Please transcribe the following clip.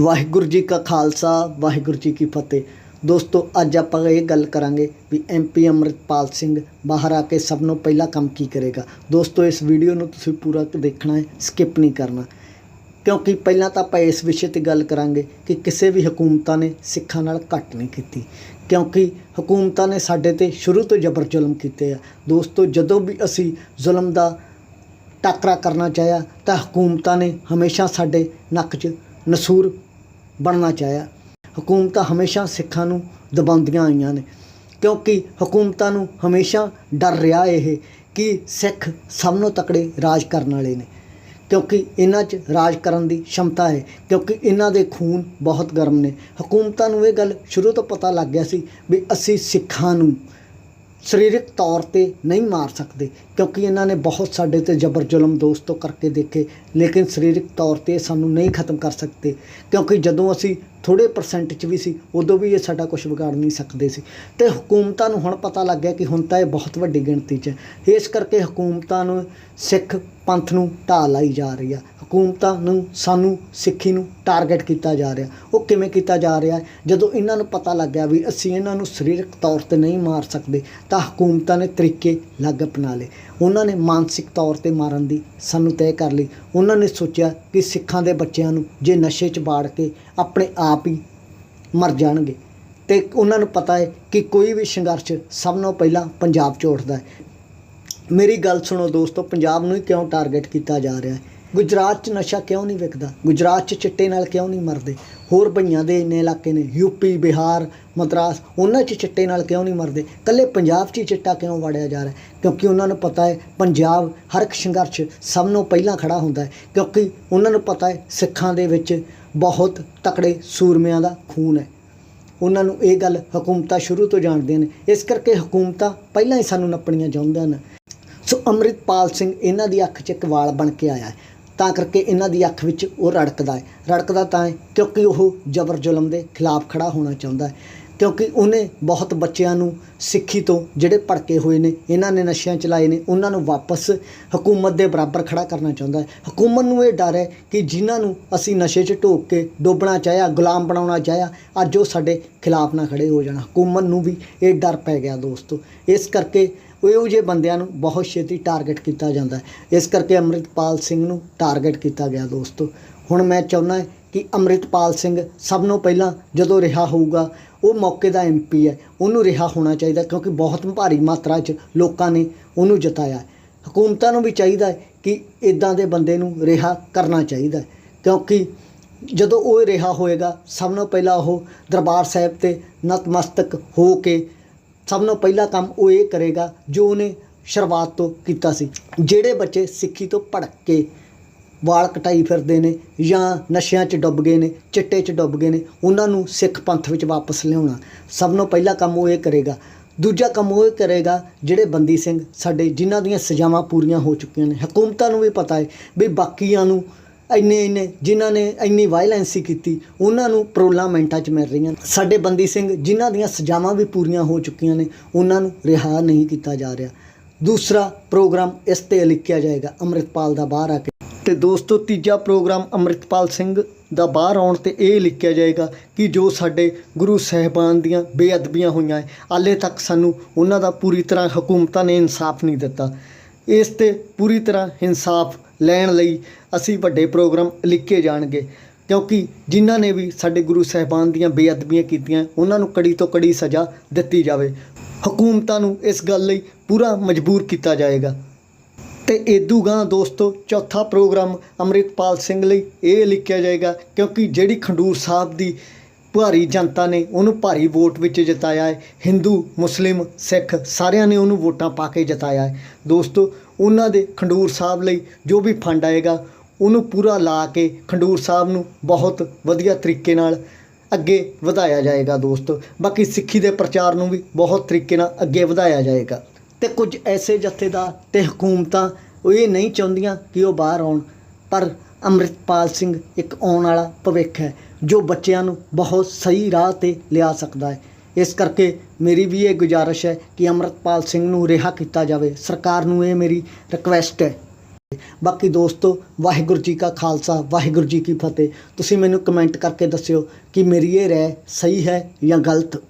ਵਾਹਿਗੁਰੂ ਜੀ ਕਾ ਖਾਲਸਾ, ਵਾਹਿਗੁਰੂ ਜੀ ਕੀ ਫਤਿਹ। ਦੋਸਤੋ, ਅੱਜ ਆਪਾਂ ਇਹ ਗੱਲ ਕਰਾਂਗੇ ਵੀ ਐਮਪੀ ਅੰਮ੍ਰਿਤਪਾਲ ਸਿੰਘ ਬਾਹਰ ਆ ਕੇ ਸਭ ਨੂੰ ਪਹਿਲਾ ਕੰਮ ਕੀ ਕਰੇਗਾ। ਦੋਸਤੋ, ਇਸ ਵੀਡੀਓ ਨੂੰ ਤੁਸੀਂ ਪੂਰਾ ਦੇਖਣਾ ਹੈ ਸਕਿਪ ਨਹੀਂ ਕਰਨਾ। ਕਿਉਂਕਿ ਪਹਿਲਾਂ ਤਾਂ ਆਪਾਂ ਇਸ ਵਿਸ਼ੇ ਤੇ ਗੱਲ ਕਰਾਂਗੇ ਕਿ ਕਿਸੇ ਵੀ ਹਕੂਮਤਾਂ ਨੇ ਸਿੱਖਾਂ ਨਾਲ ਘੱਟ ਨਹੀਂ ਕੀਤੀ। ਕਿਉਂਕਿ ਹਕੂਮਤਾਂ ਨੇ ਸਾਡੇ ਤੇ ਸ਼ੁਰੂ ਤੋਂ ਜ਼ਬਰ ਜ਼ੁਲਮ ਕੀਤੇ ਆ। ਦੋਸਤੋ, ਜਦੋਂ ਵੀ ਅਸੀਂ ਜ਼ੁਲਮ ਦਾ ਟਾਕਰਾ ਕਰਨਾ ਚਾਹਿਆ, ਤਾਂ ਹਕੂਮਤਾਂ ਨੇ ਹਮੇਸ਼ਾ ਸਾਡੇ ਨੱਕ 'ਚ ਨਸੂਰ ਬਣਨਾ ਚਾਹਿਆ। ਹਕੂਮਤਾਂ ਹਮੇਸ਼ਾ ਸਿੱਖਾਂ ਨੂੰ ਦਬਾਉਂਦੀਆਂ ਆਈਆਂ ਨੇ, ਕਿਉਂਕਿ ਹਕੂਮਤਾਂ ਨੂੰ ਹਮੇਸ਼ਾ ਡਰ ਰਿਹਾ ਇਹ ਕਿ ਸਿੱਖ ਸਭ ਨੂੰ ਤਕੜੇ ਰਾਜ ਕਰਨ ਵਾਲੇ ਨੇ, ਕਿਉਂਕਿ ਇਹਨਾਂ 'ਚ ਰਾਜ ਕਰਨ ਦੀ ਸ਼ਮਤਾ ਹੈ, ਕਿਉਂਕਿ ਇਹਨਾਂ ਦੇ ਖੂਨ ਬਹੁਤ ਗਰਮ ਨੇ। ਹਕੂਮਤਾਂ ਨੂੰ ਇਹ ਗੱਲ ਸ਼ੁਰੂ ਤੋਂ ਪਤਾ ਲੱਗ ਗਿਆ ਸੀ ਵੀ ਅਸੀਂ ਸਿੱਖਾਂ ਨੂੰ ਸਰੀਰਕ ਤੌਰ ਤੇ ਨਹੀਂ ਮਾਰ ਸਕਦੇ, ਕਿਉਂਕਿ ਇਹਨਾਂ ਨੇ ਬਹੁਤ ਸਾਡੇ ਤੇ ਜ਼ਬਰ ਜ਼ੁਲਮ ਦੋਸਤੋ ਕਰਕੇ ਦੇਖੇ, ਲੇਕਿਨ ਸਰੀਰਕ ਤੌਰ ਤੇ ਸਾਨੂੰ ਨਹੀਂ ਖਤਮ ਕਰ ਸਕਦੇ, ਕਿਉਂਕਿ ਜਦੋਂ ਅਸੀਂ ਥੋੜੇ ਪਰਸੈਂਟ 'ਚ ਵੀ ਸੀ, ਉਦੋਂ ਵੀ ਇਹ ਸਾਡਾ ਕੁਝ ਵਿਗਾੜ ਨਹੀਂ ਸਕਦੇ ਸੀ। ਤੇ ਹਕੂਮਤਾਂ ਨੂੰ ਹੁਣ ਪਤਾ ਲੱਗ ਗਿਆ ਕਿ ਹੁਣ ਤਾਂ ਇਹ ਬਹੁਤ ਵੱਡੀ ਗਿਣਤੀ 'ਚ ਹੈ। ਇਸ ਕਰਕੇ ਹਕੂਮਤਾਂ ਨੂੰ ਸਿੱਖ ਪੰਥ ਨੂੰ ਢਾਹ ਲਾਈ ਜਾ ਰਹੀ ਆ। ਹਕੂਮਤਾਂ ਨੂੰ, ਸਾਨੂੰ, ਸਿੱਖੀ ਨੂੰ ਟਾਰਗੇਟ ਕੀਤਾ ਜਾ ਰਿਹਾ। ਉਹ ਕਿਵੇਂ ਕੀਤਾ ਜਾ ਰਿਹਾ ਜਦੋਂ ਇਹਨਾਂ ਨੂੰ ਪਤਾ ਲੱਗ ਗਿਆ ਵੀ ਅਸੀਂ ਇਹਨਾਂ ਨੂੰ ਸਰੀਰਕ ਤੌਰ ਤੇ ਨਹੀਂ ਮਾਰ ਸਕਦੇ, ਤਾਂ ਹਕੂਮਤਾਂ ਨੇ ਤਰੀਕੇ ਲੱਗ ਅਪਣਾ ਲਏ। ਉਹਨਾਂ ਨੇ ਮਾਨਸਿਕ ਤੌਰ ਤੇ ਮਾਰਨ ਦੀ ਸਾਨੂੰ ਤੈਅ ਕਰ ਲਈ। ਉਹਨਾਂ ਨੇ ਸੋਚਿਆ ਕਿ ਸਿੱਖਾਂ ਦੇ ਬੱਚਿਆਂ ਨੂੰ ਜੇ ਨਸ਼ੇ 'ਚ ਬਾੜ ਕੇ ਆਪਣੇ ਆਪ ਹੀ ਮਰ ਜਾਣਗੇ, ਤੇ ਉਹਨਾਂ ਨੂੰ ਪਤਾ ਹੈ ਕਿ ਕੋਈ ਵੀ ਸੰਘਰਸ਼ ਸਭ ਤੋਂ ਪਹਿਲਾਂ ਪੰਜਾਬ 'ਚ ਉੱਠਦਾ ਹੈ। ਮੇਰੀ ਗੱਲ ਸੁਣੋ ਦੋਸਤੋ, ਪੰਜਾਬ ਨੂੰ ਹੀ ਕਿਉਂ ਟਾਰਗੇਟ ਕੀਤਾ ਜਾ ਰਿਹਾ ਹੈ? ਗੁਜਰਾਤ 'ਚ ਨਸ਼ਾ ਕਿਉਂ ਨਹੀਂ ਵਿਕਦਾ? ਗੁਜਰਾਤ 'ਚ ਚਿੱਟੇ ਨਾਲ ਕਿਉਂ ਨਹੀਂ ਮਰਦੇ? ਹੋਰ ਭਈਆਂ ਦੇ ਇੰਨੇ ਇਲਾਕੇ ਨੇ ਯੂਪੀ ਬਿਹਾਰ, ਮਦਰਾਸ, ਉਹਨਾਂ 'ਚ ਚਿੱਟੇ ਨਾਲ ਕਿਉਂ ਨਹੀਂ ਮਰਦੇ? ਕੱਲੇ ਪੰਜਾਬ 'ਚ ਹੀ ਚਿੱਟਾ ਕਿਉਂ ਵਾੜਿਆ ਜਾ ਰਿਹਾ? ਕਿਉਂਕਿ ਉਹਨਾਂ ਨੂੰ ਪਤਾ ਹੈ ਪੰਜਾਬ ਹਰ ਇੱਕ ਸੰਘਰਸ਼ ਸਭ ਨੂੰ ਪਹਿਲਾਂ ਖੜਾ ਹੁੰਦਾ ਹੈ। ਕਿਉਂਕਿ ਉਹਨਾਂ ਨੂੰ ਪਤਾ ਹੈ ਸਿੱਖਾਂ ਦੇ ਵਿੱਚ ਬਹੁਤ ਤਕੜੇ ਸੂਰਮਿਆਂ ਦਾ ਖੂਨ ਹੈ। ਉਹਨਾਂ ਨੂੰ ਇਹ ਗੱਲ ਹਕੂਮਤਾਂ ਸ਼ੁਰੂ ਤੋਂ ਜਾਣਦੀਆਂ ਨੇ। ਇਸ ਕਰਕੇ ਹਕੂਮਤਾਂ ਪਹਿਲਾਂ ਹੀ ਸਾਨੂੰ ਨੱਪਣੀਆਂ ਚਾਹੁੰਦੀਆਂ ਨੇ ਸੋ ਅੰਮ੍ਰਿਤਪਾਲ ਸਿੰਘ ਇਹਨਾਂ ਦੀ ਅੱਖ 'ਚ ਇੱਕ ਵਾਲ ਬਣ ਕੇ ਆਇਆ ਤਾਂ ਕਰਕੇ ਇਹਨਾਂ ਦੀ ਅੱਖ ਵਿੱਚ ਉਹ ਰੜਕਦਾ ਹੈ। ਰੜਕਦਾ ਤਾਂ ਹੈ ਕਿਉਂਕਿ ਉਹ ਜ਼ਬਰ ਜ਼ੁਲਮ ਦੇ ਖਿਲਾਫ ਖੜਾ ਹੋਣਾ ਚਾਹੁੰਦਾ ਹੈ। ਕਿਉਂਕਿ ਉਹਨੇ ਬਹੁਤ ਬੱਚਿਆਂ ਨੂੰ ਸਿੱਖੀ ਤੋਂ ਜਿਹੜੇ ਭੜਕੇ ਹੋਏ ਨੇ, ਇਹਨਾਂ ਨੇ ਨਸ਼ਿਆਂ ਚਲਾਏ ਨੇ, ਉਹਨਾਂ ਨੂੰ ਵਾਪਸ ਹਕੂਮਤ ਦੇ ਬਰਾਬਰ ਖੜਾ ਕਰਨਾ ਚਾਹੁੰਦਾ ਹੈ। ਹਕੂਮਤ ਨੂੰ ਇਹ ਡਰ ਹੈ ਕਿ ਜਿਨ੍ਹਾਂ ਨੂੰ ਅਸੀਂ ਨਸ਼ੇ 'ਚ ਢੋਕ ਕੇ ਡੋਬਣਾ ਚਾਹਿਆ, ਗੁਲਾਮ ਬਣਾਉਣਾ ਚਾਹਿਆ, ਅੱਜ ਉਹ ਸਾਡੇ ਖਿਲਾਫ ਨਾ ਖੜੇ ਹੋ ਜਾਣ। ਹਕੂਮਤ ਨੂੰ ਵੀ ਇਹ ਡਰ ਪੈ ਗਿਆ ਦੋਸਤੋ। ਇਸ ਕਰਕੇ ਉਹ ਇਹੋ ਜਿਹੇ ਬੰਦਿਆਂ ਨੂੰ ਬਹੁਤ ਛੇਤੀ ਟਾਰਗੇਟ ਕੀਤਾ ਜਾਂਦਾ ਇਸ ਕਰਕੇ ਅੰਮ੍ਰਿਤਪਾਲ ਸਿੰਘ ਨੂੰ ਟਾਰਗੇਟ ਕੀਤਾ ਗਿਆ ਦੋਸਤੋ। ਹੁਣ ਮੈਂ ਚਾਹੁੰਦਾ ਕਿ ਅੰਮ੍ਰਿਤਪਾਲ ਸਿੰਘ ਸਭ ਨੂੰ ਪਹਿਲਾਂ ਜਦੋਂ ਰਿਹਾ ਹੋਊਗਾ, ਉਹ ਮੌਕੇ ਦਾ ਐਮਪੀ ਹੈ। ਉਹਨੂੰ ਰਿਹਾ ਹੋਣਾ ਚਾਹੀਦਾ ਕਿਉਂਕਿ ਬਹੁਤ ਭਾਰੀ ਮਾਤਰਾ 'ਚ ਲੋਕਾਂ ਨੇ ਉਹਨੂੰ ਜਿਤਾਇਆ ਹਕੂਮਤਾਂ ਨੂੰ ਵੀ ਚਾਹੀਦਾ ਹੈ ਕਿ ਇਦਾਂ ਦੇ ਬੰਦੇ ਨੂੰ ਰਿਹਾ ਕਰਨਾ ਚਾਹੀਦਾ ਕਿਉਂਕਿ ਜਦੋਂ ਉਹ ਰਿਹਾ ਹੋਏਗਾ, ਸਭ ਤੋਂ ਪਹਿਲਾਂ ਉਹ ਦਰਬਾਰ ਸਾਹਿਬ ਤੇ ਨਤਮਸਤਕ ਹੋ ਕੇ ਸਭ ਤੋਂ ਪਹਿਲਾ ਕੰਮ ਉਹ ਇਹ ਕਰੇਗਾ ਜੋ ਉਹਨੇ ਸ਼ੁਰੂਆਤ ਤੋਂ ਕੀਤਾ ਸੀ। ਜਿਹੜੇ ਬੱਚੇ ਸਿੱਖੀ ਤੋਂ ਭੜਕ ਕੇ ਵਾਲ ਕਟਾਈ ਫਿਰਦੇ ਨੇ ਜਾਂ ਨਸ਼ਿਆਂ 'ਚ ਡੁੱਬ ਗਏ ਨੇ, ਚਿੱਟੇ 'ਚ ਡੁੱਬ ਗਏ ਨੇ, ਉਹਨਾਂ ਨੂੰ ਸਿੱਖ ਪੰਥ ਵਿੱਚ ਵਾਪਸ ਲਿਆਉਣਾ। ਸਭ ਤੋਂ ਪਹਿਲਾ ਕੰਮ ਉਹ ਇਹ ਕਰੇਗਾ। ਦੂਜਾ ਕੰਮ ਉਹ ਇਹ ਕਰੇਗਾ, ਜਿਹੜੇ ਬੰਦੀ ਸਿੰਘ ਸਾਡੇ ਜਿਨ੍ਹਾਂ ਦੀਆਂ ਸਜ਼ਾਵਾਂ ਪੂਰੀਆਂ ਹੋ ਚੁੱਕੀਆਂ ਨੇ। ਹਕੂਮਤਾਂ ਨੂੰ ਵੀ ਪਤਾ ਹੈ ਵੀ ਬਾਕੀਆਂ ਨੂੰ ਇੰਨੇ ਇੰਨੇ ਜਿਨ੍ਹਾਂ ਨੇ ਇੰਨੀ ਵਾਇਲੈਂਸੀ ਕੀਤੀ, ਉਹਨਾਂ ਨੂੰ ਪਰੋਲਾਂ 'ਚ ਮਿਲ ਰਹੀਆਂ। ਸਾਡੇ ਬੰਦੀ ਸਿੰਘ, ਜਿਨ੍ਹਾਂ ਦੀਆਂ ਸਜ਼ਾਵਾਂ ਵੀ ਪੂਰੀਆਂ ਹੋ ਚੁੱਕੀਆਂ ਨੇ, ਉਹਨਾਂ ਨੂੰ ਰਿਹਾ ਨਹੀਂ ਕੀਤਾ ਜਾ ਰਿਹਾ। ਦੂਸਰਾ ਪ੍ਰੋਗਰਾਮ ਇਸ ਤੇ ਲਿਖਿਆ ਜਾਏਗਾ, ਅੰਮ੍ਰਿਤਪਾਲ ਦਾ ਬਾਹਰ ਆ ਕੇ। ਤੇ ਦੋਸਤੋ, ਤੀਜਾ ਪ੍ਰੋਗਰਾਮ ਅੰਮ੍ਰਿਤਪਾਲ ਸਿੰਘ ਦਾ ਬਾਹਰ ਆਉਣ ਤੇ ਇਹ ਲਿਖਿਆ ਜਾਏਗਾ ਕਿ ਜੋ ਸਾਡੇ ਗੁਰੂ ਸਾਹਿਬਾਨ ਦੀਆਂ ਬੇਅਦਬੀਆਂ ਹੋਈਆਂ ਹੈ ਹਾਲੇ ਤੱਕ ਸਾਨੂੰ ਉਹਨਾਂ ਦਾ ਪੂਰੀ ਤਰ੍ਹਾਂ ਹਕੂਮਤਾਂ ਨੇ ਇਨਸਾਫ ਨਹੀਂ ਦਿੱਤਾ। ਇਸ ਤੇ ਪੂਰੀ ਤਰ੍ਹਾਂ ਇਨਸਾਫ ਲੈਣ ਲਈ ਅਸੀਂ ਵੱਡੇ ਪ੍ਰੋਗਰਾਮ ਲਿਖੇ ਜਾਣਗੇ। ਕਿਉਂਕਿ ਜਿਨ੍ਹਾਂ ਨੇ ਵੀ ਸਾਡੇ ਗੁਰੂ ਸਾਹਿਬਾਨ ਦੀਆਂ ਬੇਅਦਬੀਆਂ ਕੀਤੀਆਂ, ਉਹਨਾਂ ਨੂੰ ਕੜੀ ਤੋਂ ਕੜੀ ਸਜ਼ਾ ਦਿੱਤੀ ਜਾਵੇ। ਹਕੂਮਤਾਂ ਨੂੰ ਇਸ ਗੱਲ ਲਈ ਪੂਰਾ ਮਜਬੂਰ ਕੀਤਾ ਜਾਏਗਾ। ਤੇ ਇਦੂ ਗਾਂ ਦੋਸਤੋ, ਚੌਥਾ ਪ੍ਰੋਗਰਾਮ ਅੰਮ੍ਰਿਤਪਾਲ ਸਿੰਘ ਲਈ ਇਹ ਲਿਖਿਆ ਜਾਏਗਾ, ਕਿਉਂਕਿ ਜਿਹੜੀ ਖੰਡੂਰ ਸਾਹਿਬ ਦੀ ਭਾਰੀ ਜਨਤਾ ਨੇ ਉਹਨੂੰ ਭਾਰੀ ਵੋਟ ਵਿੱਚ ਜਿਤਾਇਆ ਹੈ। ਹਿੰਦੂ, ਮੁਸਲਿਮ, ਸਿੱਖ ਸਾਰਿਆਂ ਨੇ ਉਹਨੂੰ ਵੋਟਾਂ ਪਾ ਕੇ ਜਿਤਾਇਆ ਹੈ। ਦੋਸਤੋ, ਉਹਨਾਂ ਦੇ ਖੰਡੂਰ ਸਾਹਿਬ ਲਈ ਜੋ ਵੀ ਫੰਡ ਆਏਗਾ, ਉਹਨੂੰ ਪੂਰਾ ਲਾ ਕੇ ਖੰਡੂਰ ਸਾਹਿਬ ਨੂੰ ਬਹੁਤ ਵਧੀਆ ਤਰੀਕੇ ਨਾਲ ਅੱਗੇ ਵਧਾਇਆ ਜਾਏਗਾ ਦੋਸਤੋ। ਬਾਕੀ ਸਿੱਖੀ ਦੇ ਪ੍ਰਚਾਰ ਨੂੰ ਵੀ ਬਹੁਤ ਤਰੀਕੇ ਨਾਲ ਅੱਗੇ ਵਧਾਇਆ ਜਾਏਗਾ। ਤੇ ਕੁਝ ਐਸੇ ਜਥੇਦਾਰ ਤੇ ਹਕੂਮਤਾਂ ਉਹ ਇਹ ਨਹੀਂ ਚਾਹੁੰਦੀਆਂ ਕਿ ਉਹ ਬਾਹਰ ਆਉਣ, ਪਰ ਅੰਮ੍ਰਿਤਪਾਲ ਸਿੰਘ ਇੱਕ ਆਉਣ ਵਾਲਾ ਭਵਿੱਖ ਹੈ। ਜੋ ਬੱਚਿਆਂ ਨੂੰ ਬਹੁਤ ਸਹੀ ਰਾਹ ਤੇ ਲਿਆ ਸਕਦਾ ਹੈ। ਇਸ ਕਰਕੇ ਮੇਰੀ ਵੀ ਇਹ ਗੁਜ਼ਾਰਿਸ਼ ਹੈ ਕਿ ਅੰਮ੍ਰਿਤਪਾਲ ਸਿੰਘ ਨੂੰ ਰਿਹਾ ਕੀਤਾ ਜਾਵੇ। ਸਰਕਾਰ ਨੂੰ ਇਹ ਮੇਰੀ ਰਿਕਵੈਸਟ ਹੈ। ਬਾਕੀ ਦੋਸਤੋ, ਵਾਹਿਗੁਰੂ ਜੀ ਕਾ ਖਾਲਸਾ, ਵਾਹਿਗੁਰੂ ਜੀ ਕੀ ਫਤਿਹ। ਤੁਸੀਂ ਮੈਨੂੰ ਕਮੈਂਟ ਕਰਕੇ ਦੱਸਿਓ ਕਿ ਮੇਰੀ ਇਹ ਰਾਏ ਸਹੀ ਹੈ ਜਾਂ ਗਲਤ।